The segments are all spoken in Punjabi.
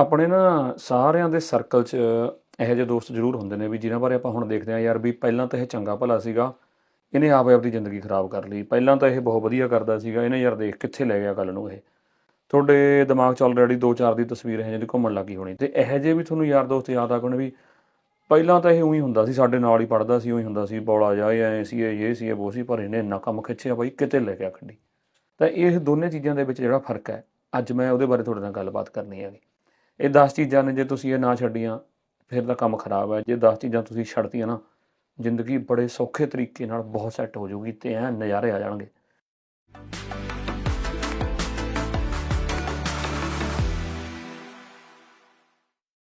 ਆਪਣੇ ਨਾ ਸਾਰਿਆਂ ਦੇ ਸਰਕਲ 'ਚ ਇਹੋ ਜਿਹੇ ਦੋਸਤ ਜ਼ਰੂਰ ਹੁੰਦੇ ਨੇ ਵੀ ਜਿਨ੍ਹਾਂ ਬਾਰੇ ਆਪਾਂ ਹੁਣ ਦੇਖਦੇ ਹਾਂ ਯਾਰ ਵੀ ਪਹਿਲਾਂ ਤਾਂ ਇਹ ਚੰਗਾ ਭਲਾ ਸੀਗਾ, ਇਹਨੇ ਆਪੇ ਆਪਣੀ ਜ਼ਿੰਦਗੀ ਖਰਾਬ ਕਰ ਲਈ। ਪਹਿਲਾਂ ਤਾਂ ਇਹ ਬਹੁਤ ਵਧੀਆ ਕਰਦਾ ਸੀਗਾ, ਇਹਨੇ ਯਾਰ ਦੇਖ ਕਿੱਥੇ ਲੈ ਗਿਆ ਗੱਲ ਨੂੰ ਇਹ। ਤੁਹਾਡੇ ਦਿਮਾਗ 'ਚ ਆਲਰੇਡੀ ਦੋ ਚਾਰ ਦੀ ਤਸਵੀਰ ਹੈ ਜਿਹਦੀ ਘੁੰਮਣ ਲੱਗੀ ਹੋਣੀ। ਤੇ ਇਹੋ ਜਿਹੇ ਵੀ ਤੁਹਾਨੂੰ ਯਾਰ ਦੋਸਤ ਯਾਦ ਆ ਗਏ ਵੀ ਪਹਿਲਾਂ ਤਾਂ ਇਹ ਉਹੀ ਹੁੰਦਾ ਸੀ, ਸਾਡੇ ਨਾਲ ਹੀ ਪੜਦਾ ਸੀ, ਉਹੀ ਹੁੰਦਾ ਸੀ, ਬੌਲਾ ਜਾ, ਇਹ ਐ ਸੀ, ਇਹ ਇਹ ਸੀ, ਇਹ, ਉਹ ਸੀ, ਪਰ ਇਹਨੇ ਇੰਨਾ ਕੰਮ ਖਿੱਚਿਆ ਬਾਈ, ਕਿਤੇ ਲੈ ਗਿਆ ਖੱਡੀ ਤਾਂ ਇਹ ਦੋਨੇ ਚੀਜ਼ਾਂ ਦੇ ਵਿੱਚ ਜਿਹੜਾ ਫ਼ਰਕ ਹੈ, ਅੱਜ ਮੈਂ ਉਹਦੇ ਬਾਰੇ ਤੁਹਾਡੇ ਨਾਲ ਗੱਲਬਾਤ ਕਰਨੀ ਹੈਗੀ। ਇਹ 10 ਚੀਜ਼ਾਂ ਨੇ ਜੇ ਤੁਸੀਂ ਇਹ ਨਾ ਛੱਡੀਆਂ, ਫਿਰ ਤਾਂ ਕੰਮ ਖਰਾਬ ਹੈ। ਜੇ 10 ਚੀਜ਼ਾਂ ਤੁਸੀਂ ਛੱਡਤੀਆਂ ਨਾ, ਜ਼ਿੰਦਗੀ ਬੜੇ ਸੌਖੇ ਤਰੀਕੇ ਨਾਲ ਬਹੁਤ ਸੈੱਟ ਹੋ ਜਾਊਗੀ ਤੇ ਐ ਨਜ਼ਾਰੇ ਆ ਜਾਣਗੇ।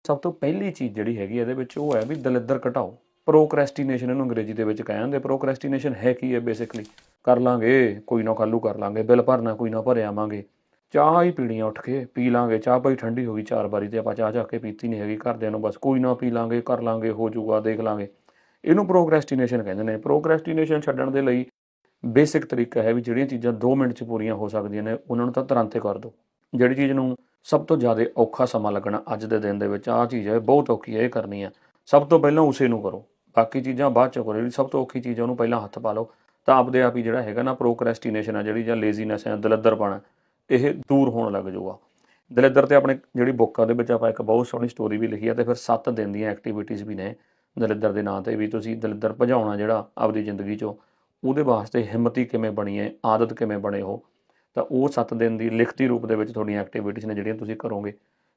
ਸਭ ਤੋਂ ਪਹਿਲੀ ਚੀਜ਼ ਜਿਹੜੀ ਹੈਗੀ ਇਹਦੇ ਵਿੱਚ ਉਹ ਹੈ ਵੀ ਦਲਿੱਦਰ ਘਟਾਓ। ਪ੍ਰੋਕ੍ਰੈਸਟੀਨੇਸ਼ਨ ਇਹਨੂੰ ਅੰਗਰੇਜ਼ੀ ਦੇ ਵਿੱਚ ਕਹਿੰਦੇ ਪ੍ਰੋਕ੍ਰੈਸਟੀਨੇਸ਼ਨ ਹੈ ਕੀ ਹੈ ਬੇਸਿਕਲੀ ਕਰ ਲਾਂਗੇ, ਕੋਈ ਨਾ ਕੱਲੂ ਕਰ ਲਾਂਗੇ, ਬਿੱਲ ਭਰਨਾ, ਕੋਈ ਨਾ ਭਰੇ ਆਵਾਂਗੇ। ਚਾਹ ਹੀ ਪੀਣੀ ਉੱਠ ਕੇ, ਪੀ ਲਾਂਗੇ, ਚਾਹ ਭਾਈ ਠੰਡੀ ਹੋ ਗਈ ਚਾਰ ਵਾਰੀ ਤੇ ਆਪਾਂ ਚਾਹ ਚੱਕ ਕੇ ਪੀਤੀ ਨਹੀਂ ਹੈਗੀ, ਘਰਦਿਆਂ ਨੂੰ ਬਸ ਕੋਈ ਨਾ ਪੀ ਲਾਂਗੇ, ਕਰ ਲਾਂਗੇ, ਹੋ ਜਾਊਗਾ, ਦੇਖ ਲਾਂਗੇ। ਇਹਨੂੰ ਪ੍ਰੋਗਰੈਸਟੀਨੇਸ਼ਨ ਕਹਿੰਦੇ ਨੇ। ਪ੍ਰੋਗਰੈਸਟੀਨੇਸ਼ਨ ਛੱਡਣ ਦੇ ਲਈ ਬੇਸਿਕ ਤਰੀਕਾ ਹੈ ਵੀ ਜਿਹੜੀਆਂ ਚੀਜ਼ਾਂ 2 ਮਿੰਟ 'ਚ ਪੂਰੀਆਂ ਹੋ ਸਕਦੀਆਂ ਨੇ, ਉਹਨਾਂ ਨੂੰ ਤਾਂ ਤੁਰੰਤ ਹੀ ਕਰ ਦਿਓ ਜਿਹੜੀ ਚੀਜ਼ ਨੂੰ ਸਭ ਤੋਂ ਜ਼ਿਆਦਾ ਔਖਾ ਸਮਾਂ ਲੱਗਣਾ ਅੱਜ ਦੇ ਦਿਨ ਦੇ ਵਿੱਚ, ਆਹ ਚੀਜ਼ ਹੈ, ਬਹੁਤ ਔਖੀ ਹੈ, ਇਹ ਕਰਨੀ ਹੈ। ਸਭ ਤੋਂ ਪਹਿਲਾਂ ਉਸੇ ਨੂੰ ਕਰੋ। ਬਾਕੀ ਚੀਜ਼ਾਂ ਬਾਅਦ ਚ ਕਰੋ, ਜਿਹੜੀ ਸਭ ਤੋਂ ਔਖੀ ਚੀਜ਼ ਉਹਨੂੰ ਪਹਿਲਾਂ ਹੱਥ ਪਾ ਲਓ। ਤਾਂ ਆਪਦੇ ਆਪ ਹੀ ਜਿਹੜਾ ਹੈਗਾ ਨਾ ਪ੍ਰੋਕ੍ਰੈਸਟੀਨੇਸ਼ਨ ਹੈ, ਜਿਹੜੀ ਜਾਂ ਲੇਜ਼ੀਨੈਸ ਹੈ, ਦਲੱਦਰਪਣ ਇਹ ਦੂਰ ਹੋਣ ਲੱਗ ਜਾਊਗਾ। ਦਲਿੱਦਰ ਤੇ ਆਪਣੇ ਜਿਹੜੀ ਬੁੱਕ ਆ ਉਹਦੇ ਵਿੱਚ ਆਪਾਂ ਇੱਕ ਬਹੁਤ ਸੋਹਣੀ ਸਟੋਰੀ ਵੀ ਲਿਖੀ ਆ ਤੇ ਫਿਰ 7 ਦਿਨ ਦੀਆਂ ਐਕਟੀਵਿਟੀਜ਼ ਵੀ ਨੇ ਦਲਿੱਦਰ ਦੇ ਨਾਂ ਤੇ ਵੀ ਤੁਸੀਂ ਦਲਿੱਦਰ ਭਜਾਉਣਾ ਜਿਹੜਾ ਆਪਦੀ ਜ਼ਿੰਦਗੀ 'ਚੋਂ, ਉਹਦੇ ਵਾਸਤੇ ਹਿੰਮਤੀ ਕਿਵੇਂ ਬਣੀ ਹੈ, ਆਦਤ ਕਿਵੇਂ ਬਣੇ ਹੋ ਤਾਂ ਉਹ 7 ਦਿਨ ਦੀ ਲਿਖਤੀ ਰੂਪ ਦੇ ਵਿੱਚ ਤੁਹਾਡੀਆਂ ਐਕਟੀਵਿਟੀਜ਼ ਨੇ ਜਿਹੜੀਆਂ ਤੁਸੀਂ ਕਰੋਗੇ।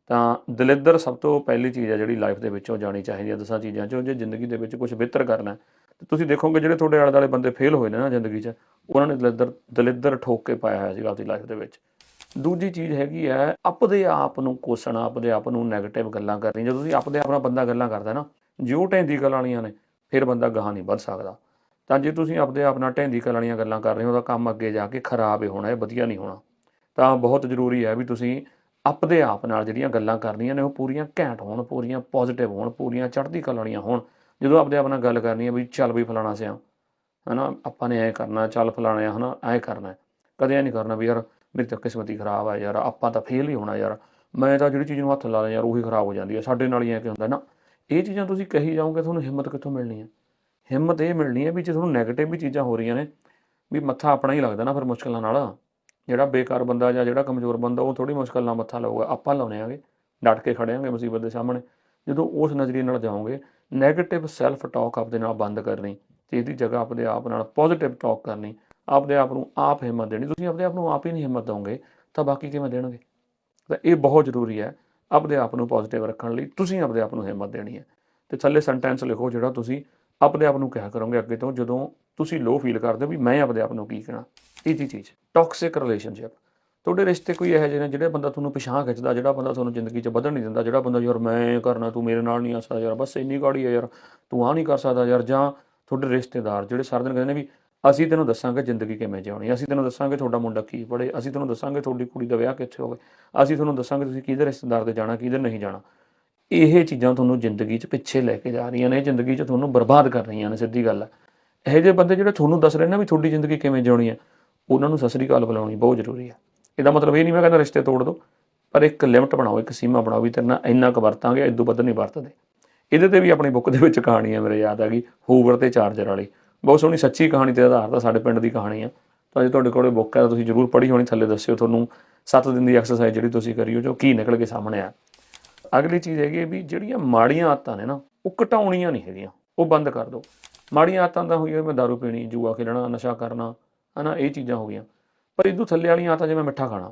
ਤਾਂ ਦਲਿੱਦਰ ਸਭ ਤੋਂ ਪਹਿਲੀ ਚੀਜ਼ ਹੈ ਜਿਹੜੀ ਲਾਈਫ ਦੇ ਵਿੱਚੋਂ ਜਾਣੀ ਚਾਹੀਦੀ ਹੈ ਦਸਾਂ ਚੀਜ਼ਾਂ 'ਚੋਂ, ਜੇ ਜ਼ਿੰਦਗੀ ਦੇ ਵਿੱਚ ਕੁਝ ਬਿਹਤਰ ਕਰਨਾ ਹੈ, ਤੇ ਤੁਸੀਂ ਦੇਖੋਗੇ ਜਿਹੜੇ ਤੁਹਾਡੇ ਆਲੇ ਦੁਆਲੇ ਬੰਦੇ ਫੇਲ ਹੋਏ ਨੇ ਨਾ ਜ਼ਿੰਦਗੀ 'ਚ, ਉਹਨਾਂ ਨੇ ਦਲਿੱਦਰ ਦਲਿੱਦਰ ਠੋਕ ਕੇ ਪਾਇਆ ਹੋਇਆ ਸੀਗਾ ਆਪਣੀ ਲਾਈਫ ਦੇ ਵਿੱਚ। ਦੂਜੀ ਚੀਜ਼ ਹੈਗੀ ਹੈ ਆਪਦੇ ਆਪ ਨੂੰ ਕੋਸਣਾ ਆਪਦੇ ਆਪ ਨੂੰ 네ਗੇਟਿਵ ਗੱਲਾਂ ਕਰਨੀਆਂ। ਜਦੋਂ ਤੁਸੀਂ ਆਪਦੇ ਆਪ ਨਾਲ ਬੰਦਾ ਗੱਲਾਂ ਕਰਦਾ ਨਾ ਜੋ ਢੈਂਦੀ ਗੱਲਾਂ ਵਾਲੀਆਂ ਨੇ ਫਿਰ ਬੰਦਾ ਗਾਹ ਨਹੀਂ ਵੱਧ ਸਕਦਾ। ਤਾਂ ਜੇ ਤੁਸੀਂ ਆਪਦੇ ਆਪ ਨਾਲ ਢੈਂਦੀ ਗੱਲਾਂ ਵਾਲੀਆਂ ਗੱਲਾਂ ਕਰ ਰਹੇ ਹੋ ਤਾਂ ਕੰਮ ਅੱਗੇ ਜਾ ਕੇ ਖਰਾਬ ਹੀ ਹੋਣਾ ਹੈ ਵਧੀਆ ਨਹੀਂ ਹੋਣਾ। ਤਾਂ ਬਹੁਤ ਜ਼ਰੂਰੀ ਹੈ ਵੀ ਤੁਸੀਂ ਆਪਦੇ ਆਪ ਨਾਲ ਜਿਹੜੀਆਂ ਗੱਲਾਂ ਕਰਨੀਆਂ ਨੇ ਉਹ ਪੂਰੀਆਂ ਘੈਂਟ ਹੋਣ ਪੂਰੀਆਂ ਪੋਜ਼ਿਟਿਵ ਹੋਣ ਪੂਰੀਆਂ ਚੜ੍ਹਦੀ ਕਲਾ ਵਾਲੀਆਂ ਹੋਣ। ਜਦੋਂ ਆਪਦੇ ਆਪ ਨਾਲ ਗੱਲ ਕਰਨੀ ਹੈ ਵੀ ਚੱਲ ਵੀ ਫਲਾਣਾ ਸਿਆ ਹਨਾ ਆਪਾਂ ਨੇ ਐ ਕਰਨਾ ਚੱਲ ਫਲਾਣਾ ਆ, ਹਨਾ ਐ ਕਰਨਾ। ਕਦੇ ਐ ਨਹੀਂ ਕਰਨਾ ਵੀ ਯਾਰ ਮੇਰੀ ਤਾਂ ਕਿਸਮਤ ਹੀ ਖਰਾਬ ਆ ਯਾਰ, ਆਪਾਂ ਤਾਂ ਫੇਲ ਹੀ ਹੋਣਾ ਯਾਰ। ਮੈਂ ਤਾਂ ਜਿਹੜੀ ਚੀਜ਼ ਨੂੰ ਹੱਥ ਲਾ ਲਿਆ ਯਾਰ, ਉਹੀ ਖਰਾਬ ਹੋ ਜਾਂਦੀ ਹੈ ਸਾਡੇ ਨਾਲ ਹੀ ਐ ਕਿ ਹੁੰਦਾ ਨਾ? ਇਹ ਚੀਜ਼ਾਂ ਤੁਸੀਂ ਕਹੀ ਜਾਓਗੇ, ਤੁਹਾਨੂੰ ਹਿੰਮਤ ਕਿੱਥੋਂ ਮਿਲਣੀ ਹੈ ਹਿੰਮਤ ਇਹ ਮਿਲਣੀ ਹੈ ਵੀ ਜੇ ਤੁਹਾਨੂੰ 네ਗੇਟਿਵ ਵੀ ਚੀਜ਼ਾਂ ਹੋ ਰਹੀਆਂ ਨੇ, ਵੀ ਮੱਥਾ ਆਪਣਾ ਹੀ ਲੱਗਦਾ ਨਾ ਫਿਰ ਮੁਸ਼ਕਲਾਂ ਨਾਲ। ਜਿਹੜਾ ਬੇਕਾਰ ਬੰਦਾ ਜਾਂ ਜਿਹੜਾ ਕਮਜ਼ੋਰ ਬੰਦਾ, ਉਹ ਥੋੜੀ ਮੁਸ਼ਕਲ ਨਾਲ ਮੱਥਾ ਲਾਊਗਾ। ਆਪਾਂ ਲਾਉਣੇ ਆਂਗੇ, ਡਟ ਕੇ ਖੜੇ ਆਂਗੇ ਮੁਸੀਬਤ ਦੇ ਸਾਹਮਣੇ। ਜਦੋਂ ਉਸ ਨਜ਼ਰੀਏ ਨਾਲ ਜਾਓਗੇ 네ਗੇਟਿਵ ਸੈਲਫ ਟਾਕ ਆਪਦੇ ਨਾਲ ਬੰਦ ਕਰਨੀ, ਤੇ ਇਹਦੀ ਜਗ੍ਹਾ ਆਪਦੇ ਆਪ ਨਾਲ ਪੋਜ਼ਿਟਿਵ ਟਾਕ ਕਰਨੀ। ਆਪਦੇ ਆਪ ਨੂੰ ਆਪ ਹਿੰਮਤ ਦੇਣੀ। ਤੁਸੀਂ ਆਪਦੇ ਆਪ ਨੂੰ ਆਪ ਹੀ ਨਹੀਂ ਹਿੰਮਤ ਦੋਗੇ ਤਾਂ ਬਾਕੀ ਕਿਵੇਂ ਦੇਣਗੇ? ਤਾਂ ਇਹ ਬਹੁਤ ਜ਼ਰੂਰੀ ਹੈ, ਆਪਦੇ ਆਪ ਨੂੰ ਪੋਜ਼ਿਟਿਵ ਰੱਖਣ ਲਈ ਤੁਸੀਂ ਆਪਦੇ ਆਪ ਨੂੰ ਹਿੰਮਤ ਦੇਣੀ ਹੈ। ਤੇ ਥੱਲੇ ਸੈਂਟੈਂਸ ਲਿਖੋ ਜਿਹੜਾ ਤੁਸੀਂ ਆਪਦੇ ਆਪ ਨੂੰ ਕਿਹਾ ਕਰੋਗੇ ਅੱਗੇ ਤੋਂ, ਜਦੋਂ ਤੁਸੀਂ ਲੋ ਫੀਲ ਕਰਦੇ ਹੋ ਵੀ ਮੈਂ ਆਪਦੇ ਆਪ ਨੂੰ ਕੀ ਕਹਿਣਾ। ਜੀ ਚੀਜ਼ ਟੌਕਸਿਕ ਰਿਲੇਸ਼ਨਸ਼ਿਪ ਤੁਹਾਡੇ ਰਿਸ਼ਤੇ ਕੋਈ ਇਹੋ ਜਿਹੇ ਨੇ ਜਿਹੜੇ ਬੰਦਾ ਤੁਹਾਨੂੰ ਪਿਛਾਂ ਖਿੱਚਦਾ, ਜਿਹੜਾ ਬੰਦਾ ਤੁਹਾਨੂੰ ਜ਼ਿੰਦਗੀ 'ਚ ਵਧਣ ਨਹੀਂ ਦਿੰਦਾ, ਜਿਹੜਾ ਬੰਦਾ ਯਾਰ ਮੈਂ ਇਹ ਕਰਨਾ, ਤੂੰ ਮੇਰੇ ਨਾਲ ਨਹੀਂ ਆ ਸਕਦਾ ਯਾਰ, ਬਸ ਇੰਨੀ ਗਾੜੀ ਹੈ ਯਾਰ, ਤੂੰ ਆ ਨਹੀਂ ਕਰ ਸਕਦਾ ਯਾਰ, ਜਾਂ ਤੁਹਾਡੇ ਰਿਸ਼ਤੇਦਾਰ ਜਿਹੜੇ ਸਾਰਾ ਦਿਨ ਕਹਿੰਦੇ ਨੇ ਵੀ ਅਸੀਂ ਤੈਨੂੰ ਦੱਸਾਂਗੇ ਜ਼ਿੰਦਗੀ ਕਿਵੇਂ ਜਿਉਣੀ ਅਸੀਂ ਤੈਨੂੰ ਦੱਸਾਂਗੇ ਤੁਹਾਡਾ ਮੁੰਡਾ ਕੀ ਪੜੇ ਅਸੀਂ ਤੈਨੂੰ ਦੱਸਾਂਗੇ ਤੁਹਾਡੀ ਕੁੜੀ ਦਾ ਵਿਆਹ ਕਿੱਥੇ ਹੋਵੇ, ਅਸੀਂ ਤੁਹਾਨੂੰ ਦੱਸਾਂਗੇ ਤੁਸੀਂ ਕਿਹਦੇ ਰਿਸ਼ਤੇਦਾਰ ਦੇ ਜਾਣਾ, ਕਿਹਦੇ ਨਹੀਂ ਜਾਣਾ। ਇਹ ਚੀਜ਼ਾਂ ਤੁਹਾਨੂੰ ਜ਼ਿੰਦਗੀ 'ਚ ਪਿੱਛੇ ਲੈ ਕੇ ਜਾ ਰਹੀਆਂ ਨੇ, ਜ਼ਿੰਦਗੀ 'ਚ ਤੁਹਾਨੂੰ ਬਰਬਾਦ ਕਰ ਰਹੀਆਂ ਨੇ, ਸਿੱਧੀ ਗੱਲ ਹੈ। ਇਹੋ ਜਿਹੇ ਬੰਦੇ ਜਿਹੜੇ ਤੁਹਾਨੂੰ ਦੱਸ ਰਹੇ ਨੇ ਵੀ ਤੁਹਾਡੀ ਜ਼ਿੰਦਗੀ ਕਿਵੇਂ ਜਿਉਣੀ ਹੈ, ਉਹਨਾਂ ਨੂੰ ਸਤਿ ਸ੍ਰੀ ਅਕਾਲ ਬੁਲਾਉਣੀ ਬਹੁਤ ਜ਼ਰੂਰੀ ਹੈ। ਇਹਦਾ ਮਤਲਬ ਇਹ ਨਹੀਂ ਮੈਂ ਕਹਿੰਦਾ ਰਿਸ਼ਤੇ ਤੋੜ ਦਿਓ ਪਰ ਇੱਕ ਲਿਮਟ ਬਣਾਓ, ਇੱਕ ਸੀਮਾ ਬਣਾਓ ਵੀ ਤੇਰੇ ਨਾਲ ਇੰਨਾ ਕੁ ਵਰਤਾਂਗੇ ਇਦੋਂ ਵੱਧ ਨਹੀਂ ਵਰਤਦੇ। ਇਹਦੇ ਤੇ ਵੀ ਆਪਣੀ ਬੁੱਕ ਦੇ ਵਿੱਚ ਕਹਾਣੀ ਹੈ ਮੇਰੇ ਯਾਦ ਆ ਗਈ, ਹੂਵਰ ਤੇ ਚਾਰਜਰ ਵਾਲੀ। ਬਹੁਤ ਸੋਹਣੀ ਸੱਚੀ ਕਹਾਣੀ ਤੇ ਆਧਾਰ ਦਾ ਸਾਡੇ ਪਿੰਡ ਦੀ ਕਹਾਣੀ ਆ। ਤਾਂ ਜੇ ਤੁਹਾਡੇ ਕੋਲੇ ਬੁੱਕ ਹੈ ਤਾਂ ਤੁਸੀਂ ਜ਼ਰੂਰ ਪੜ੍ਹੀ ਹੋਣੀ, ਥੱਲੇ ਦੱਸਿਓ ਤੁਹਾਨੂੰ 7 ਦਿਨ ਦੀ ਐਕਸਰਸਾਈਜ਼ ਜਿਹੜੀ ਤੁਸੀਂ ਕਰੀਓ ਜੋ ਕੀ ਨਿਕਲ ਕੇ ਸਾਹਮਣੇ ਆ। ਅਗਲੀ ਚੀਜ਼ ਹੈਗੀ ਹੈ ਵੀ ਜਿਹੜੀਆਂ ਮਾੜੀਆਂ ਆਦਤਾਂ ਨੇ ਨਾ, ਉਹ ਘਟਾਉਣੀਆਂ ਨਹੀਂ ਹੈਗੀਆਂ, ਉਹ ਬੰਦ ਕਰ ਦਿਓ। ਮਾੜੀਆਂ ਆਦਤਾਂ ਤਾਂ ਹੋਈਆਂ ਮੈਂ ਦਾਰੂ ਪੀਣੀ, ਜੂਆ ਖੇਡਣਾ, ਨਸ਼ਾ ਕਰਨਾ, ਹਨਾ, ਇਹ ਚੀਜ਼ਾਂ ਹੋ ਗਈਆਂ। ਪਰ ਇਦੋਂ ਥੱਲੇ ਵਾਲੀਆਂ ਆਦਤਾਂ ਜਿਵੇਂ ਮਿੱਠਾ ਖਾਣਾ,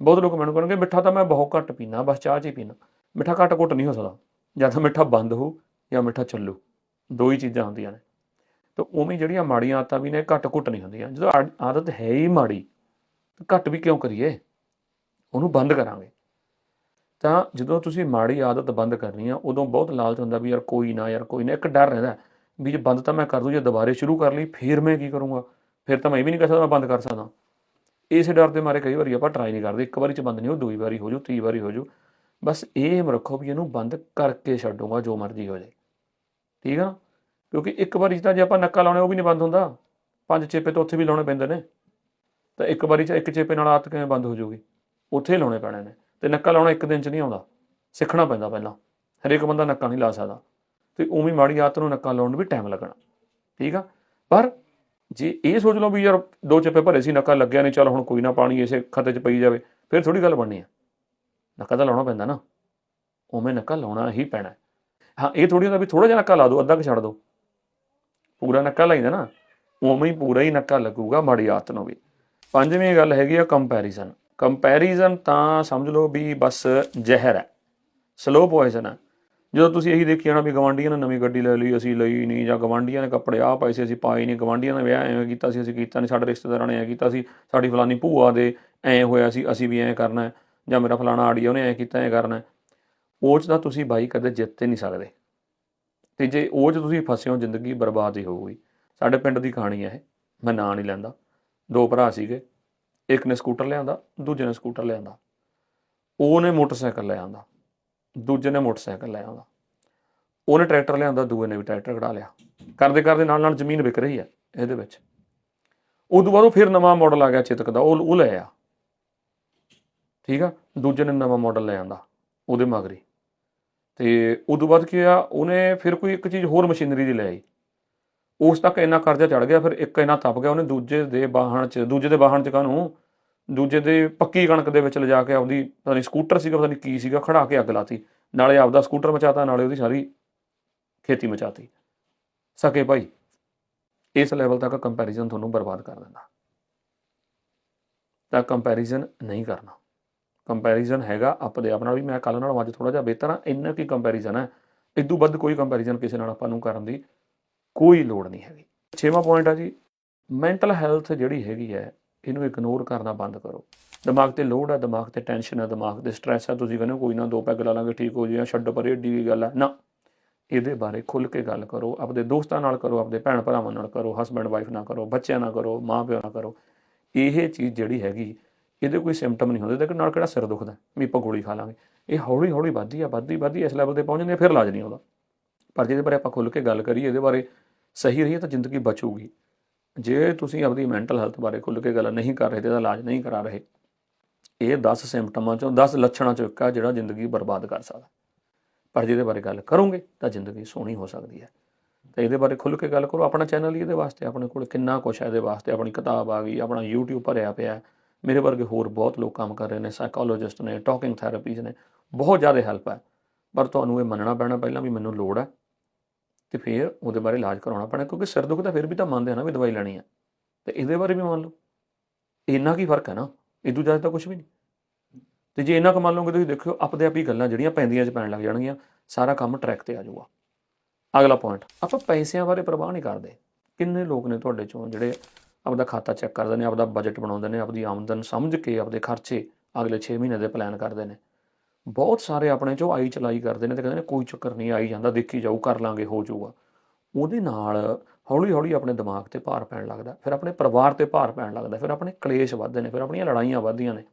ਬਹੁਤ ਲੋਕ ਮੈਨੂੰ ਕਹਿਣਗੇ, ਮਿੱਠਾ ਤਾਂ ਮੈਂ ਬਹੁਤ ਘੱਟ ਪੀਣਾ ਬਸ ਚਾਹ 'ਚ ਹੀ ਪੀਣਾ ਮਿੱਠਾ ਘੱਟ ਘੁੱਟ ਨਹੀਂ ਹੋ ਸਕਦਾ। ਜਾਂ ਤਾਂ ਮਿੱਠਾ ਬੰਦ ਹੋ ਜਾਂ ਮਿੱਠਾ ਚੱਲੂ। ਦੋ ਹੀ ਚੀਜ਼ਾਂ ਹੁੰਦੀਆਂ ਨੇ। ਤਾਂ ਉਵੇਂ ਜਿਹੜੀਆਂ ਮਾੜੀਆਂ ਆਦਤਾਂ ਵੀ ਨੇ, ਘੱਟ ਘੁੱਟ ਨਹੀਂ ਹੁੰਦੀਆਂ। ਜਦੋਂ ਆਦਤ ਹੈ ਹੀ ਮਾੜੀ, ਤਾਂ ਘੱਟ ਵੀ ਕਿਉਂ ਕਰੀਏ? ਉਹਨੂੰ ਬੰਦ ਕਰਾਂਗੇ। ਤਾਂ ਜਦੋਂ ਤੁਸੀਂ ਮਾੜੀ ਆਦਤ ਬੰਦ ਕਰਨੀ ਆ, ਉਦੋਂ ਬਹੁਤ ਲਾਲਚ ਹੁੰਦਾ ਵੀ ਯਾਰ ਕੋਈ ਨਾ, ਯਾਰ ਕੋਈ ਨਾ, ਇੱਕ ਡਰ ਰਹਿੰਦਾ ਵੀ ਜੇ ਬੰਦ ਤਾਂ ਮੈਂ ਕਰ ਦੂੰ, ਜੇ ਦੁਬਾਰੇ ਸ਼ੁਰੂ ਕਰ ਲਈ, ਫਿਰ ਮੈਂ ਕੀ ਕਰੂੰਗਾ? ਫਿਰ ਤਾਂ ਮੈਂ ਇਹ ਵੀ ਨਹੀਂ ਕਹਿ ਸਕਦਾ ਮੈਂ ਬੰਦ ਕਰ ਸਕਦਾ। ਇਸੇ ਡਰ ਦੇ ਮਾਰੇ ਕਈ ਵਾਰੀ ਆਪਾਂ ਟਰਾਈ ਨਹੀਂ ਕਰਦੇ। ਇੱਕ ਵਾਰੀ ਚ ਬੰਦ ਨਹੀਂ ਹੋ ਦੂਈ ਵਾਰੀ ਹੋ ਜੂ ਤੀਜੀ ਵਾਰੀ ਹੋ ਜੂ ਬਸ ਇਹ ਏਮ ਰੱਖੋ ਵੀ ਇਹਨੂੰ ਬੰਦ ਕਰਕੇ ਛੱਡੂਗਾ ਜੋ ਮਰਜ਼ੀ ਹੋ ਜਾਏ। ਠੀਕ ਆ ਕਿਉਂਕਿ ਇੱਕ ਵਾਰੀ 'ਚ ਤਾਂ ਜੇ ਆਪਾਂ ਨੱਕਾ ਲਾਉਣੇ, ਉਹ ਵੀ ਨਹੀਂ ਬੰਦ ਹੁੰਦਾ। ਪੰਜ ਚੇਪੇ ਤਾਂ ਉੱਥੇ ਵੀ ਲਾਉਣੇ ਪੈਂਦੇ ਨੇ। ਤਾਂ ਇੱਕ ਵਾਰੀ 'ਚ ਇੱਕ ਚੇਪੇ ਨਾਲ ਆਤ ਕਿਵੇਂ ਬੰਦ ਹੋ ਜਾਊਗੀ? ਉੱਥੇ ਹੀ ਲਾਉਣੇ ਪੈਣੇ ਨੇ। ਤੇ ਨੱਕਾ ਲਾਉਣਾ ਇੱਕ ਦਿਨ 'ਚ ਨਹੀਂ ਆਉਂਦਾ। ਸਿੱਖਣਾ ਪੈਂਦਾ ਪਹਿਲਾਂ। ਹਰੇਕ ਬੰਦਾ ਨੱਕਾ ਨਹੀਂ ਲਾ ਸਕਦਾ। ਤੇ ਉਵੇਂ ਮਾੜੀ ਆਤ ਨੂੰ ਨੱਕਾ ਲਾਉਣ ਨੂੰ ਵੀ ਟਾਈਮ ਲੱਗਣਾ। ਠੀਕ ਆ? ਪਰ ਜੇ ਇਹ ਸੋਚ ਲਓ ਵੀ ਯਾਰ ਦੋ ਚੇਪੇ ਭਰੇ ਸੀ, ਨੱਕਾ ਲੱਗਿਆ ਨਹੀਂ, ਚੱਲ ਹੁਣ ਕੋਈ ਨਾ ਪਾਣੀ ਇਸੇ ਖਤੇ 'ਚ ਪਈ ਜਾਵੇ, ਫਿਰ ਥੋੜੀ ਗੱਲ ਬਣਨੀ ਆ। ਨੱਕਾ ਤਾਂ ਲਾਉਣਾ ਪੈਂਦਾ ਨਾ। ਉਵੇਂ ਨੱਕਾ ਲਾਉਣਾ ਹੀ ਪੈਣਾ। ਹਾਂ, ਇਹ ਥੋੜੀ ਹੁੰਦਾ ਵੀ ਥੋੜਾ ਜਿਹਾ ਨੱਕਾ ਲਾ ਦਿਓ, ਅੱਧਾ ਕੁ ਛੱਡ ਦਿਓ। ਪੂਰਾ ਨੱਕਾ ਲਾਈਦਾ ਨਾ, ਉਵੇਂ ਹੀ ਪੂਰਾ ਹੀ ਨੱਕਾ ਲੱਗੂਗਾ ਮਾੜੀ ਆਦਤ ਨੂੰ ਵੀ। ਪੰਜਵੀਂ ਗੱਲ ਹੈਗੀ ਆ ਕੰਪੈਰੀਜ਼ਨ ਕੰਪੈਰੀਜ਼ਨ ਤਾਂ ਸਮਝ ਲਓ ਵੀ ਬਸ ਜ਼ਹਿਰ ਹੈ। ਸਲੋ ਪੋਇਜ਼ਨ ਹੈ। ਜਦੋਂ ਤੁਸੀਂ ਇਹੀ ਦੇਖੀ ਜਾਣਾ ਵੀ ਗਵਾਂਡੀਆਂ ਨੇ ਨਵੀਂ ਗੱਡੀ ਲੈ ਲਈ, ਅਸੀਂ ਲਈ ਨਹੀਂ, ਜਾਂ ਗਵਾਂਡੀਆਂ ਨੇ ਕੱਪੜੇ ਆ ਸੀ, ਅਸੀਂ ਪਾਏ ਨਹੀਂ ਗਵਾਂਡੀਆਂ ਨੇ ਵਿਆਹ ਐਵੇਂ ਕੀਤਾ ਸੀ, ਅਸੀਂ ਕੀਤਾ ਨਹੀਂ, ਸਾਡੇ ਰਿਸ਼ਤੇਦਾਰਾਂ ਨੇ ਐ ਕੀਤਾ ਸੀ, ਸਾਡੀ ਫਲਾਨੀ ਭੂਆ ਦੇ ਐ ਹੋਇਆ ਸੀ, ਅਸੀਂ ਵੀ ਐ ਕਰਨਾ ਜਾਂ ਮੇਰਾ ਫਲਾਣਾ ਆੜੀ ਉਹਨੇ ਐ ਕੀਤਾ, ਐ ਕਰਨਾ ਉਹ 'ਚ ਤਾਂ ਤੁਸੀਂ ਬਾਈ ਕਦੇ ਜਿੱਤ ਹੀ ਨਹੀਂ ਸਕਦੇ। ਤੇ ਜੇ ਉਹ 'ਚ ਤੁਸੀਂ ਫਸੇ ਹੋ, ਜ਼ਿੰਦਗੀ ਬਰਬਾਦ ਹੀ ਹੋਊਗੀ। ਸਾਡੇ ਪਿੰਡ ਦੀ ਕਹਾਣੀ ਹੈ ਇਹ, ਮੈਂ ਨਾਂ ਨਹੀਂ ਲੈਂਦਾ। ਦੋ ਭਰਾ ਸੀਗੇ, ਇੱਕ ਨੇ ਸਕੂਟਰ ਲਿਆਂਦਾ, ਦੂਜੇ ਨੇ ਸਕੂਟਰ ਲਿਆਂਦਾ। ਉਹਨੇ ਮੋਟਰਸਾਈਕਲ ਲੈ ਆਂਦਾ, ਦੂਜੇ ਨੇ ਮੋਟਰਸਾਈਕਲ ਲੈ ਆਂਦਾ। ਉਹਨੇ ਟਰੈਕਟਰ ਲਿਆਂਦਾ, ਦੂਏ ਨੇ ਵੀ ਟਰੈਕਟਰ ਕਢਾ ਲਿਆ। ਕਰਦੇ ਕਰਦੇ ਨਾਲ ਨਾਲ ਜ਼ਮੀਨ ਵਿਕ ਰਹੀ ਹੈ ਇਹਦੇ ਵਿੱਚ। ਉਦੋਂ ਬਾਅਦ ਉਹ ਫਿਰ ਨਵਾਂ ਮਾਡਲ ਆ ਗਿਆ ਚਿਤਕ ਦਾ, ਉਹ ਉਹ ਲੈ ਆ। ਠੀਕ ਆ? ਦੂਜੇ ਨੇ ਨਵਾਂ ਮਾਡਲ ਲੈ ਆਂਦਾ, ਉਹਦੇ ਮਗਰੀ ਤੇ ਉਦੋਂ ਬਾਅਦ ਕੀ ਆ ਉਹਨੇ ਫਿਰ ਕੋਈ ਇੱਕ ਚੀਜ਼ ਹੋਰ ਮਸ਼ੀਨਰੀ ਦੀ ਲੈ ਆਈ। ਉਸ ਤੱਕ ਇੰਨਾ ਕਰਜ਼ਾ ਚੜ ਗਿਆ, ਫਿਰ ਇੱਕ ਇੰਨਾ ਤਪ ਗਿਆ, ਉਹਨੇ ਦੂਜੇ ਦੇ ਵਾਹਣ 'ਚ, ਦੂਜੇ ਦੇ ਵਾਹਣ 'ਚ ਕਾਹਨੂੰ? ਦੂਜੇ ਦੇ ਪੱਕੀ ਕਣਕ ਦੇ ਵਿੱਚ ਲਿਜਾ ਕੇ ਆਪਦੀ, ਪਤਾ ਨਹੀਂ ਸਕੂਟਰ ਸੀਗਾ, ਪਤਾ ਨਹੀਂ ਕੀ ਸੀਗਾ ਖੜਾ ਕੇ ਅੱਗ ਲਾਤੀ। ਨਾਲੇ ਆਪਦਾ ਸਕੂਟਰ ਮਚਾਤਾ, ਨਾਲੇ ਉਹਦੀ ਸਾਰੀ ਖੇਤੀ ਮਚਾਤੀ। ਸਕੇ ਭਾਈ, ਇਸ ਲੈਵਲ ਤੱਕ ਕੰਪੈਰੀਜ਼ਨ ਤੁਹਾਨੂੰ ਬਰਬਾਦ ਕਰ ਦਿੰਦਾ। ਤਾਂ ਕੰਪੈਰੀਜ਼ਨ ਨਹੀਂ ਕਰਨਾ। ਕੰਪੈਰੀਜ਼ਨ ਹੈਗਾ ਆਪਣੇ ਆਪ ਨਾਲ ਵੀ, ਮੈਂ ਕੱਲ ਨਾਲੋਂ ਅੱਜ ਥੋੜਾ ਜਿਹਾ ਬਿਹਤਰ ਹਾਂ, ਇੰਨਾ ਕੀ ਕੰਪੈਰੀਜ਼ਨ ਹੈ। ਇਦੋਂ ਵੱਧ ਕੋਈ ਕੰਪੈਰੀਜ਼ਨ ਕਿਸੇ ਨਾਲ ਆਪਾਂ ਨੂੰ ਕਰਨ ਦੀ ਕੋਈ ਲੋੜ ਨਹੀਂ ਹੈਗੀ। ਛੇਵਾਂ ਪੁਆਇੰਟ ਆ ਜੀ ਮੈਂਟਲ ਹੈਲਥ ਜਿਹੜੀ ਹੈਗੀ ਹੈ, ਇਹਨੂੰ ਇਗਨੋਰ ਕਰਨਾ ਬੰਦ ਕਰੋ। ਦਿਮਾਗ ਤੇ ਲੋਡ ਹੈ ਦਿਮਾਗ ਤੇ ਟੈਨਸ਼ਨ ਹੈ ਦਿਮਾਗ ਤੇ ਸਟ੍ਰੈਸ ਹੈ ਤੁਸੀਂ ਕਹਿੰਦੇ ਹੋ ਕੋਈ ਨਾ ਦੋ ਪੈਗ ਲਾ ਲਾਂਗੇ, ਠੀਕ ਹੋ ਜਾਏ ਛੱਡ ਪਰੇ, ਏਡੀ ਵੀ ਗੱਲ ਹੈ ਨਾ, ਇਹਦੇ ਬਾਰੇ ਖੁੱਲ ਕੇ ਗੱਲ ਕਰੋ, ਆਪਣੇ ਦੋਸਤਾਂ ਨਾਲ ਕਰੋ, ਆਪਣੇ ਭੈਣ ਭਰਾਵਾਂ ਨਾਲ ਕਰੋ ਹਸਬੰਡ ਵਾਈਫ ਨਾਲ ਕਰੋ, ਬੱਚਿਆਂ ਨਾਲ ਕਰੋ, ਮਾਂ ਪਿਓ ਨਾਲ ਕਰੋ। ਇਹ ਚੀਜ਼ ਜਿਹੜੀ ਹੈਗੀ ਇਹਦੇ ਕੋਈ ਸਿੰਪਟਮ ਨਹੀਂ ਹੁੰਦੇ ਤੇ ਨਾਲ ਕਿਹੜਾ ਸਿਰ ਦੁਖਦਾ? ਵੀ ਆਪਾਂ ਗੋਲੀ ਖਾ ਲਾਂਗੇ। ਇਹ ਹੌਲੀ ਹੌਲੀ ਵੱਧਦੀ ਆ, ਵੱਧਦੀ ਵੱਧਦੀ ਇਸ ਲੈਵਲ ਤੇ ਪਹੁੰਚ ਜਾਂਦੀ ਆ, ਫਿਰ ਇਲਾਜ ਨਹੀਂ ਆਉਂਦਾ। ਪਰ ਜਿਹਦੇ ਬਾਰੇ ਆਪਾਂ ਖੁੱਲ ਕੇ ਗੱਲ ਕਰੀਏ, ਇਹਦੇ ਬਾਰੇ ਸਹੀ ਰਹੀਏ ਤਾਂ ਜ਼ਿੰਦਗੀ ਬਚੂਗੀ। ਜੇ ਤੁਸੀਂ ਆਪਣੀ ਮੈਂਟਲ ਹੈਲਥ ਬਾਰੇ ਖੁੱਲ ਕੇ ਗੱਲ ਨਹੀਂ ਕਰ ਰਹੇ ਤੇ ਇਹਦਾ ਇਲਾਜ ਨਹੀਂ ਕਰਾ ਰਹੇ, ਇਹ 10 ਸਿੰਪਟਮਾਂ ਚੋਂ 10 ਲੱਛਣਾਂ ਚੋਂ ਇੱਕ ਆ ਜਿਹੜਾ ਜ਼ਿੰਦਗੀ ਬਰਬਾਦ ਕਰ ਸਕਦਾ। ਪਰ ਜਿਹਦੇ ਬਾਰੇ ਗੱਲ ਕਰੋਗੇ ਤਾਂ ਜ਼ਿੰਦਗੀ ਸੋਹਣੀ ਹੋ ਸਕਦੀ ਹੈ। ਤੇ ਇਹਦੇ ਬਾਰੇ ਖੁੱਲ ਕੇ ਗੱਲ ਕਰੋ, ਆਪਣਾ ਚੈਨਲ ਹੀ ਇਹਦੇ ਵਾਸਤੇ, ਆਪਣੇ ਕੋਲ ਕਿੰਨਾ ਕੁਛ ਹੈ ਇਹਦੇ ਵਾਸਤੇ, ਆਪਣੀ ਕਿਤਾਬ ਆ ਗਈ, ਆਪਣਾ YouTube ਭਰਿਆ ਪਿਆ ਮੇਰੇ ਵਰਗੇ ਹੋਰ ਬਹੁਤ ਲੋਕ ਕੰਮ ਕਰ ਰਹੇ ਨੇ ਸਾਈਕੋਲੋਜਿਸਟ ਨੇ ਟਾਕਿੰਗ ਥੈਰੇਪੀਜ਼ ਨੇ, ਬਹੁਤ ਜ਼ਿਆਦਾ ਹੈਲਪ ਹੈ। ਪਰ ਤੁਹਾਨੂੰ ਇਹ ਮੰਨਣਾ ਪੈਣਾ ਪਹਿਲਾਂ ਵੀ ਮੈਨੂੰ ਲੋੜ ਹੈ ਤੇ ਫਿਰ ਉਹਦੇ ਬਾਰੇ ਇਲਾਜ ਕਰਾਉਣਾ ਪੈਣਾ, ਕਿਉਂਕਿ ਸਿਰ ਦੁੱਖ ਤਾਂ ਫਿਰ ਵੀ ਤਾਂ ਮੰਨਦੇ ਆ ਨਾ ਵੀ ਦਵਾਈ ਲੈਣੀ ਹੈ। ਤੇ ਇਹਦੇ ਬਾਰੇ ਵੀ ਮੰਨ ਲਓ। ਇੰਨਾ ਕੀ ਫ਼ਰਕ ਹੈ ਨਾ? ਇਦੋਂ ਜ਼ਿਆਦਾ ਤਾਂ ਕੁਝ ਵੀ ਨਹੀਂ। ਤੇ ਜੇ ਇੰਨਾ ਕੁ ਮੰਨ ਲਓਗੇ ਤੁਸੀਂ ਦੇਖਿਓ, ਆਪਦੇ ਆਪ ਹੀ ਗੱਲਾਂ ਜਿਹੜੀਆਂ ਪੈਂਦੀਆਂ 'ਚ ਪੈਣ ਲੱਗ ਜਾਣਗੀਆਂ, ਸਾਰਾ ਕੰਮ ਟਰੈਕ ਤੇ ਆ ਜਾਊਗਾ। ਅਗਲਾ ਪੁਆਇੰਟ ਆਪਾਂ ਪੈਸਿਆਂ ਬਾਰੇ ਪਰਵਾਹ ਨਹੀਂ ਕਰਦੇ। ਕਿੰਨੇ ਲੋਕ ਨੇ ਤੁਹਾਡੇ ਚੋਂ ਜਿਹੜੇ ਆਪਦਾ ਖਾਤਾ ਚੈੱਕ ਕਰਦੇ ਨੇ, ਆਪਦਾ ਬਜਟ ਬਣਾਉਂਦੇ ਨੇ, ਆਪਦੀ ਆਮਦਨ ਸਮਝ ਕੇ ਆਪਦੇ ਖਰਚੇ ਅਗਲੇ 6 ਮਹੀਨੇ ਦੇ ਪਲਾਨ ਕਰਦੇ ਨੇ। ਬਹੁਤ ਸਾਰੇ ਆਪਣੇ ਚੋਂ ਆਈ ਚਲਾਈ ਕਰਦੇ ਨੇ ਤੇ ਕਹਿੰਦੇ ਨੇ, ਕੋਈ ਚੱਕਰ ਨਹੀਂ, ਆਈ ਜਾਂਦਾ, ਦੇਖੀ ਜਾਊ, ਕਰ ਲਾਂਗੇ, ਹੋ ਜਾਊਗਾ। ਉਹਦੇ ਨਾਲ ਹੌਲੀ ਹੌਲੀ ਆਪਣੇ ਦਿਮਾਗ ਤੇ ਭਾਰ ਪੈਣ ਲੱਗਦਾ, ਫਿਰ ਆਪਣੇ ਪਰਿਵਾਰ ਤੇ ਭਾਰ ਪੈਣ ਲੱਗਦਾ, ਫਿਰ ਆਪਣੇ ਕਲੇਸ਼ ਵੱਧਦੇ ਨੇ, ਫਿਰ ਆਪਣੀਆਂ ਲੜਾਈਆਂ ਵੱਧਦੀਆਂ ਨੇ।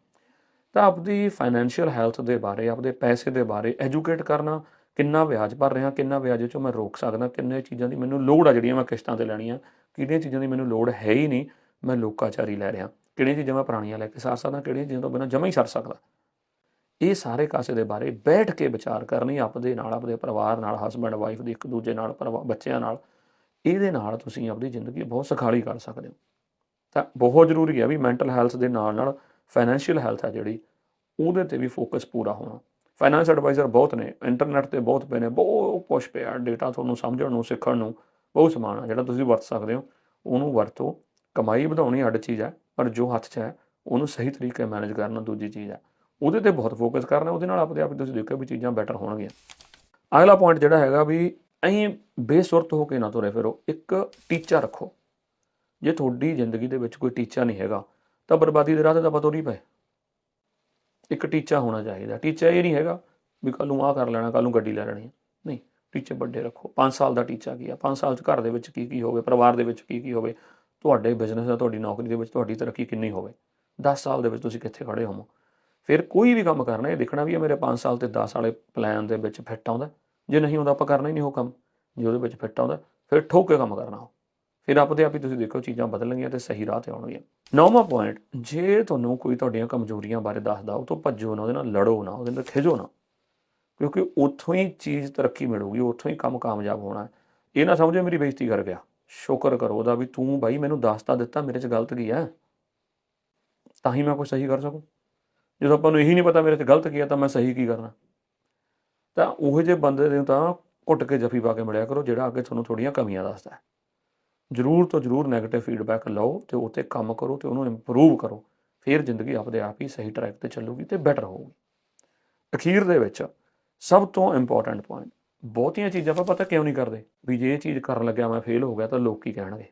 ਤਾਂ ਆਪਦੀ ਫਾਈਨੈਂਸ਼ੀਅਲ ਹੈਲਥ ਦੇ ਬਾਰੇ, ਆਪਦੇ ਪੈਸੇ ਦੇ ਬਾਰੇ ਐਜੂਕੇਟ ਕਰਨਾ ਕਿੰਨਾ ਵਿਆਜ ਭਰ ਰਿਹਾ, ਕਿੰਨਾ ਵਿਆਜ ਚੋਂ ਮੈਂ ਰੋਕ ਸਕਦਾ, ਕਿੰਨੇ ਚੀਜ਼ਾਂ ਦੀ ਮੈਨੂੰ ਲੋੜ ਆ ਜਿਹੜੀਆਂ ਮੈਂ ਕਿਸ਼ਤਾਂ ਤੇ ਲੈਣੀਆਂ, ਕਿਹੜੀਆਂ ਚੀਜ਼ਾਂ ਦੀ ਮੈਨੂੰ ਲੋੜ ਹੈ ਹੀ ਨਹੀਂ, ਮੈਂ ਲੋਕਾਚਾਰੀ ਲੈ ਰਿਹਾ, ਕਿਹੜੀਆਂ ਚੀਜ਼ਾਂ ਮੈਂ ਪੁਰਾਣੀਆਂ ਲੈ ਕੇ ਸਾਰ ਸਕਦਾ, ਕਿਹੜੀਆਂ ਚੀਜ਼ਾਂ ਤੋਂ ਬਿਨਾਂ ਜਮਾ ਹੀ ਸਰ ਸਕਦਾ। ਇਹ ਸਾਰੇ ਕਾਸੇ ਦੇ ਬਾਰੇ ਬੈਠ ਕੇ ਵਿਚਾਰ ਕਰਨੀ, ਆਪਦੇ ਨਾਲ, ਆਪਦੇ ਪਰਿਵਾਰ ਨਾਲ ਹਸਬੰਡ ਵਾਈਫ ਦੇ ਇੱਕ ਦੂਜੇ ਨਾਲ, ਪਰਿਵਾ- ਬੱਚਿਆਂ ਨਾਲ, ਇਹਦੇ ਨਾਲ ਤੁਸੀਂ ਆਪਣੀ ਜ਼ਿੰਦਗੀ ਬਹੁਤ ਸੁਖਾਲੀ ਕਰ ਸਕਦੇ ਹੋ। ਤਾਂ ਬਹੁਤ ਜ਼ਰੂਰੀ ਹੈ ਵੀ ਮੈਂਟਲ ਹੈਲਥ ਦੇ ਨਾਲ ਨਾਲ ਫਾਈਨੈਂਸ਼ੀਅਲ ਹੈਲਥ ਹੈ ਜਿਹੜੀ, ਉਹਦੇ ਤੇ ਵੀ ਫੋਕਸ ਪੂਰਾ ਹੋਣਾ। ਫਾਈਨੈਂਸ ਐਡਵਾਈਜ਼ਰ ਬਹੁਤ ਨੇ ਇੰਟਰਨੈਟ ਤੇ ਬਹੁਤ ਪਏ ਨੇ, ਬਹੁਤ ਪੁੱਛ ਪਿਆ ਡੇਟਾ ਤੁਹਾਨੂੰ ਸਮਝਣ ਨੂੰ, ਸਿੱਖਣ ਨੂੰ, ਬਹੁਤ ਸਮਾਨ ਆ ਜਿਹੜਾ ਤੁਸੀਂ ਵਰਤ ਸਕਦੇ ਹੋ। ਉਹਨੂੰ ਵਰਤੋ, ਕਮਾਈ ਵਧਾਉਣੀ ਅੱਡ ਚੀਜ਼ ਹੈ, ਪਰ ਜੋ ਹੱਥ 'ਚ ਹੈ, ਉਹਨੂੰ ਸਹੀ ਤਰੀਕੇ ਮੈਨੇਜ ਕਰਨਾ ਦੂਜੀ ਚੀਜ਼ ਹੈ। ਉਹਦੇ ਤੇ ਬਹੁਤ ਫੋਕਸ ਕਰਨਾ, ਉਹਦੇ ਨਾਲ ਆਪਦੇ ਆਪ ਹੀ ਤੁਸੀਂ ਦੇਖੋ ਵੀ ਚੀਜ਼ਾਂ ਬੈਟਰ ਹੋਣਗੀਆਂ। ਅਗਲਾ ਪੁਆਇੰਟ ਜਿਹੜਾ ਹੈਗਾ ਵੀ ਐਂ ਬੇਸੁਰਤ ਹੋ ਕੇ ਨਾ ਤੁਰੇ ਫਿਰੋ, ਇੱਕ ਟੀਚਾ ਰੱਖੋ। ਜੇ ਤੁਹਾਡੀ ਜ਼ਿੰਦਗੀ ਦੇ ਵਿੱਚ ਕੋਈ ਟੀਚਾ ਨਹੀਂ ਹੈਗਾ, ਤਾਂ ਬਰਬਾਦੀ ਦੇ ਰਾਹ ਤੇ ਤਾਂ ਪਤੋ ਨਹੀਂ ਪਏ। ਇੱਕ ਟੀਚਾ ਹੋਣਾ ਚਾਹੀਦਾ। ਟੀਚਾ ਇਹ ਨਹੀਂ ਹੈਗਾ ਵੀ ਕੱਲ ਨੂੰ ਆਹ ਕਰ ਲੈਣਾ ਕੱਲ ਨੂੰ ਗੱਡੀ ਲੈ ਲੈਣੀ ਨਹੀਂ, ਟੀਚੇ ਵੱਡੇ ਰੱਖੋ। 5 ਸਾਲ ਦਾ ਟੀਚਾ ਕੀ ਆ? 5 ਸਾਲ ਚ ਘਰ ਦੇ ਵਿੱਚ ਕੀ ਕੀ ਹੋਵੇ, ਪਰਿਵਾਰ ਦੇ ਵਿੱਚ ਕੀ ਕੀ ਹੋਵੇ? ਤੁਹਾਡੇ ਬਿਜ਼ਨਸ ਦਾ ਤੁਹਾਡੀ ਨੌਕਰੀ ਦੇ ਵਿੱਚ ਤੁਹਾਡੀ ਤਰੱਕੀ ਕਿੰਨੀ ਹੋਵੇ? 10 ਸਾਲ ਦੇ ਵਿੱਚ ਤੁਸੀਂ ਕਿੱਥੇ ਖੜੇ ਹੋਵੋ? ਫਿਰ ਕੋਈ ਵੀ ਕੰਮ ਕਰਨਾ, ਇਹ ਦੇਖਣਾ ਵੀ ਇਹ ਮੇਰੇ 5 ਸਾਲ ਤੇ 10 ਵਾਲੇ ਪਲਾਨ ਦੇ ਵਿੱਚ ਫਿੱਟ ਆਉਂਦਾ। ਜੇ ਨਹੀਂ ਆਉਂਦਾ ਆਪਾਂ ਕਰਨਾ ਹੀ ਨਹੀਂ ਉਹ ਕੰਮ। ਜੇ ਉਹਦੇ ਵਿੱਚ ਫਿੱਟ ਆਉਂਦਾ, ਫਿਰ ਠੋਕ ਕੇ ਕੰਮ ਕਰਨਾ ਉਹ। ਫਿਰ ਆਪਦੇ ਆਪ ਹੀ ਤੁਸੀਂ ਦੇਖੋ ਚੀਜ਼ਾਂ ਬਦਲਣਗੀਆਂ ਤੇ ਸਹੀ ਰਾਹ ਤੇ ਆਉਣਗੀਆਂ। ਨੌਵਾਂ ਪੁਆਇੰਟ ਜੇ ਤੁਹਾਨੂੰ ਕੋਈ ਤੁਹਾਡੀਆਂ ਕਮਜ਼ੋਰੀਆਂ ਬਾਰੇ ਦੱਸਦਾ, ਉਹ ਤੋਂ ਭੱਜੋ ਨਾ, ਉਹਦੇ ਨਾਲ ਲੜੋ ਨਾ, ਉਹਦੇ ਨਾਲ ਖਿਜੋ ਨਾ। ਕਿਉਂਕਿ ਉੱਥੋਂ ਹੀ ਚੀਜ਼ ਤਰੱਕੀ ਮਿਲੂਗੀ, ਉੱਥੋਂ ਹੀ ਕੰਮ ਕਾਮਯਾਬ ਹੋਣਾ ਇਹ ਨਾ ਸਮਝੋ ਮੇਰੀ ਬੇਇੱਜ਼ਤੀ ਕਰ ਗਿਆ। ਸ਼ੁਕਰ ਕਰੋ ਉਹਦਾ ਵੀ ਤੂੰ ਬਾਈ ਮੈਨੂੰ ਦੱਸ ਤਾਂ ਦਿੱਤਾ, ਮੇਰੇ 'ਚ ਗਲਤ ਕੀ ਹੈ? ਤਾਂ ਹੀ ਮੈਂ ਕੁਝ ਸਹੀ ਕਰ ਸਕੂੰ। ਜਦੋਂ ਆਪਾਂ ਨੂੰ ਇਹੀ ਨਹੀਂ ਪਤਾ ਮੇਰੇ 'ਚ ਗਲਤ ਕੀ ਹੈ, ਤਾਂ ਮੈਂ ਸਹੀ ਕੀ ਕਰਨਾ। ਤਾਂ ਉਹ ਜਿਹੇ ਬੰਦੇ ਨੂੰ ਤਾਂ ਘੁੱਟ ਕੇ ਜੱਫੀ ਪਾ ਕੇ ਮਿਲਿਆ ਕਰੋ, ਜਿਹੜਾ ਅੱਗੇ ਤੁਹਾਨੂੰ ਥੋੜੀਆਂ ਕਮੀਆਂ ਦੱਸਦਾ ਹੈ। ਜ਼ਰੂਰ ਤੋਂ ਜ਼ਰੂਰ 네ਗੇਟਿਵ ਫੀਡਬੈਕ ਲਓ ਤੇ ਉੱਤੇ ਕੰਮ ਕਰੋ ਤੇ ਉਹਨੂੰ ਇੰਪਰੂਵ ਕਰੋ। ਫਿਰ ਜ਼ਿੰਦਗੀ ਆਪਦੇ ਆਪ ਹੀ ਸਹੀ ਟਰੈਕ ਤੇ ਚੱਲੂਗੀ ਤੇ ਬੈਟਰ ਹੋਊਗੀ। ਅਖੀਰ ਦੇ ਵਿੱਚ ਸਭ ਤੋਂ ਇੰਪੋਰਟੈਂਟ ਪੁਆਇੰਟ ਬਹੁਤੀਆਂ ਚੀਜ਼ਾਂ ਆਪਾਂ ਪਤਾ ਕਿਉਂ ਨਹੀਂ ਕਰਦੇ? ਵੀ ਜੇ ਇਹ ਚੀਜ਼ ਕਰਨ ਲੱਗਿਆ ਮੈਂ ਫੇਲ ਹੋ ਗਿਆ ਤਾਂ ਲੋਕ ਕੀ ਕਹਿਣਗੇ?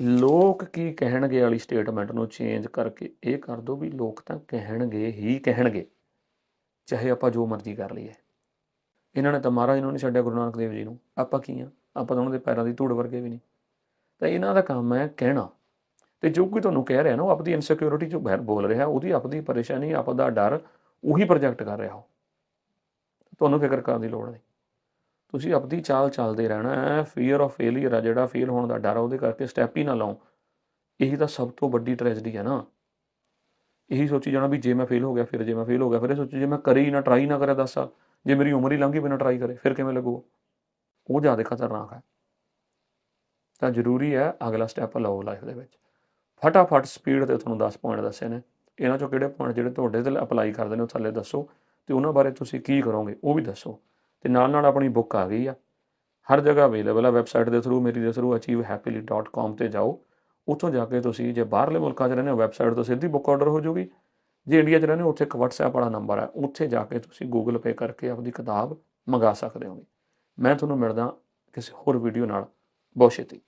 ਲੋਕ ਕੀ ਕਹਿਣਗੇ ਵਾਲੀ ਸਟੇਟਮੈਂਟ ਨੂੰ ਚੇਂਜ ਕਰਕੇ ਇਹ ਕਰ ਦਿਓ ਵੀ ਲੋਕ ਤਾਂ ਕਹਿਣਗੇ ਹੀ ਕਹਿਣਗੇ, ਚਾਹੇ ਆਪਾਂ ਜੋ ਮਰਜ਼ੀ ਕਰ ਲਈਏ। ਇਹਨਾਂ ਨੇ ਤਾਂ ਮਹਾਰਾਜ ਨੂੰ ਨਹੀਂ ਛੱਡਿਆ ਗੁਰੂ ਨਾਨਕ ਦੇਵ ਜੀ ਨੂੰ। ਆਪਾਂ ਕੀ ਆ? ਆਪਾਂ ਤਾਂ ਉਹਨਾਂ ਦੇ ਪੈਰਾਂ ਦੀ ਧੂੜ ਵਰਗੇ ਵੀ ਨਹੀਂ। ਤਾਂ ਇਹਨਾਂ ਦਾ ਕੰਮ ਹੈ ਕਹਿਣਾ। ਤੇ ਜੋ ਕੋਈ ਤੁਹਾਨੂੰ ਕਹਿ ਰਿਹਾ ਨਾ, ਉਹ ਆਪਣੀ ਇਨਸਿਕਿਉਰਿਟੀ ਚੋਂ ਬਾਹਰ ਬੋਲ ਰਿਹਾ, ਉਹਦੀ ਆਪਦੀ ਪਰੇਸ਼ਾਨੀ, ਆਪਦਾ ਡਰ, ਉਹੀ ਪ੍ਰੋਜੈਕਟ ਕਰ ਰਿਹਾ ਹੋ ਤੁਹਾਨੂੰ ਫਿਕਰ ਕਰਨ ਦੀ ਲੋੜ ਨਹੀਂ। ਤੁਸੀਂ ਆਪਦੀ ਚਾਲ ਚੱਲਦੇ ਰਹਿਣਾ ਹੈ ਫੀਅਰ ਆਫ ਫੇਲਿਅਰ ਆ ਜਿਹੜਾ ਫੇਲ ਹੋਣ ਦਾ ਡਰ ਉਹਦੇ ਕਰਕੇ ਸਟੈਪ ਹੀ ਨਾ ਲਾਓ। ਇਹੀ ਤਾਂ ਸਭ ਤੋਂ ਵੱਡੀ ਟ੍ਰੈਜਡੀ ਹੈ ਨਾ। ਇਹੀ ਸੋਚੀ ਜਾਣਾ ਵੀ ਜੇ ਮੈਂ ਫੇਲ ਹੋ ਗਿਆ, ਫਿਰ ਜੇ ਮੈਂ ਫੇਲ ਹੋ ਗਿਆ, ਫਿਰ ਇਹ ਸੋਚੀ ਜੇ ਮੈਂ ਕਰੀ ਨਾ ਟਰਾਈ ਨਾ ਕਰਿਆ ਦੱਸ। ਸਾਲ ਜੇ ਮੇਰੀ ਉਮਰ ਹੀ ਲੰਘੀ ਬਿਨਾਂ ਟਰਾਈ ਕਰੇ, ਫਿਰ ਕਿਵੇਂ ਲੱਗੂ ਉਹ ਜ਼ਿਆਦਾ ਖਤਰਨਾਕ ਹੈ ਤਾਂ ਜ਼ਰੂਰੀ ਹੈ ਅਗਲਾ ਸਟੈਪ ਲਓ ਲਾਈਫ ਦੇ ਵਿੱਚ। ਫਟਾਫਟ ਸਪੀਡ ਤੇ ਤੁਹਾਨੂੰ 10 ਪੁਆਇੰਟ ਦੱਸੇ ਨੇ। ਇਹਨਾਂ ਚੋਂ ਕਿਹੜੇ ਪੁਆਇੰਟ ਜਿਹੜੇ ਤੁਹਾਡੇ ਤੇ ਅਪਲਾਈ ਕਰਦੇ ਨੇ ਉਹ ਥੱਲੇ ਦੱਸੋ ਤੇ ਉਹਨਾਂ ਬਾਰੇ ਤੁਸੀਂ ਕੀ ਕਰੋਗੇ ਉਹ ਵੀ ਦੱਸੋ। ਤੇ ਨਾਲ ਨਾਲ ਆਪਣੀ ਬੁੱਕ ਆ ਗਈ ਆ। ਹਰ ਜਗ੍ਹਾ ਅਵੇਲੇਬਲ ਆ ਵੈਬਸਾਈਟ ਦੇ ਥਰੂ ਮੇਰੀ ਦੇ ਥਰੂ achievehappily.com ਤੇ ਜਾਓ। ਉੱਥੋਂ ਜਾ ਕੇ ਤੁਸੀਂ ਜੇ ਬਾਹਰਲੇ ਮੁਲਕਾਂ 'ਚ ਰਹਿੰਦੇ ਹੋ ਵੈਬਸਾਈਟ ਤੋਂ ਸਿੱਧੀ ਬੁੱਕ ਆਰਡਰ ਹੋ ਜਾਊਗੀ ਜੇ ਇੰਡੀਆ 'ਚ ਰਹਿੰਦੇ ਹੋ, ਉੱਥੇ ਇੱਕ WhatsApp ਵਾਲਾ ਨੰਬਰ ਹੈ ਉੱਥੇ ਜਾ ਕੇ ਤੁਸੀਂ Google Pay ਕਰਕੇ ਆਪਣੀ ਕਿਤਾਬ ਮੰਗਾ ਸਕਦੇ ਹੋਗੇ। ਮੈਂ ਤੁਹਾਨੂੰ ਮਿਲਦਾ ਕਿਸੇ ਹੋਰ ਵੀਡੀਓ ਨਾਲ। ਬਹੁਤ ਛੇਤੀ